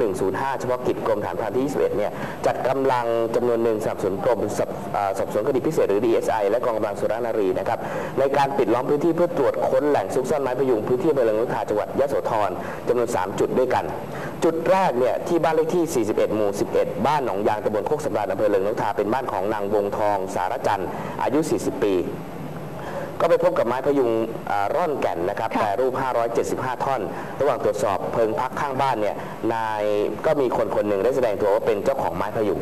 2105 เฉพาะกิจกรมฐานพรานที่ 21 เนี่ยจัดกำลังจำนวนหนึ่งสนับสนุนกรมสอบสอบสวนคดีพิเศษหรือ DSI และกองกำลังสุรานารีนะครับในการปิดล้อมพื้นที่เพื่อตรวจค้นแหล่งซุกซ่อนไม้พยุงพื้นที่อำเภอเริงนกทาจังหวัดยะโสธรจำนวน 3 จุดด้วยกัน จุดแรกเนี่ยที่บ้านเลขที่ 41 หมู่ 11 บ้านหนองยางตำบลโคกสำราญอำเภอเริงนกทาเป็นบ้านของนางวงทอง สารจันทร์อายุ 40 ปี ก็ไปพบกับไม้พยุงอ่าร่อนแก่นนะครับค่ะแปรรูป 575 ท่อน ระหว่างตรวจสอบเพิงพักข้างบ้านเนี่ยนายก็มีคนคนหนึ่งได้แสดงตัวว่าเป็นเจ้าของไม้พยุง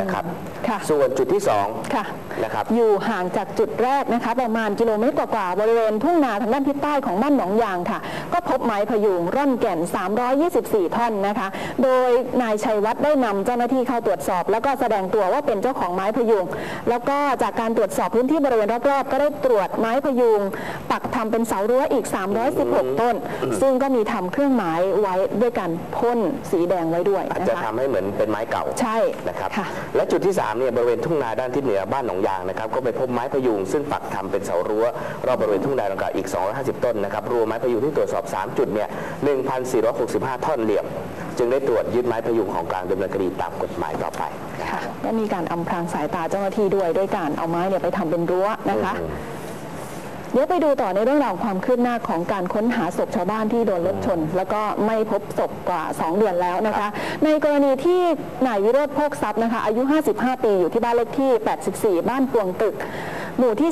นะครับค่ะ ส่วนจุดที่สองค่ะ นะครับ อยู่ห่างจากจุดแรกนะคะ ประมาณกิโลเมตรกว่าๆบริเวณทุ่งนาทางด้านทิศใต้ของบ้านหนองยางค่ะ ก็พบไม้พยุงร่อนแก่น 324 ท่อนนะคะ โดยนายชัยวัฒน์ได้นำเจ้าหน้าที่เข้าตรวจสอบ แล้วก็แสดงตัวว่าเป็นเจ้าของไม้พยุง แล้วก็จากการตรวจสอบพื้นที่บริเวณรอบๆ ก็ได้ตรวจไม้พยุง ปักทำเป็นเสารั้วอีก 316 ต้น ซึ่งก็มีทำเครื่องหมายไว้ด้วยการพ่นสีแดงไว้ด้วยอาจนะจะคะ ทำให้เหมือนเป็นไม้เก่าใช่นะครับ ค่ะและจุดที่ 3 เนี่ยบริเวณทุ่งนาด้านทิศเหนือบ้านหนองยางนะครับก็ไปพบไม้พยุงซึ่งปักทำเป็นเสารั้วรอบบริเวณทุ่งนาดังกล่าวอีก 250 ต้นนะครับรวมไม้พยุงที่ตรวจสอบ 3 จุดเนี่ย 1,465 ท่อนเหลี่ยม จึงได้ตรวจยึดไม้พยุงของกลางดำเนินคดีตามกฎหมายต่อไปค่ะและมีการอำพรางสายตาเจ้าหน้าที่ด้วยด้วยการเอาไม้เนี่ยไปทำเป็นรั้วนะคะ เดี๋ยวไปดูต่อในเรื่องราวความคืบหน้าของการค้นหาศพชาวบ้านที่โดนรถชน แล้วก็ไม่พบศพกว่า 2 เดือนแล้วนะคะ ในกรณีที่นายวิโรธโภคทรัพย์นะคะอายุ 55 ปีอยู่ที่บ้านเลขที่ 84 บ้านปวงตึก หมู่ที่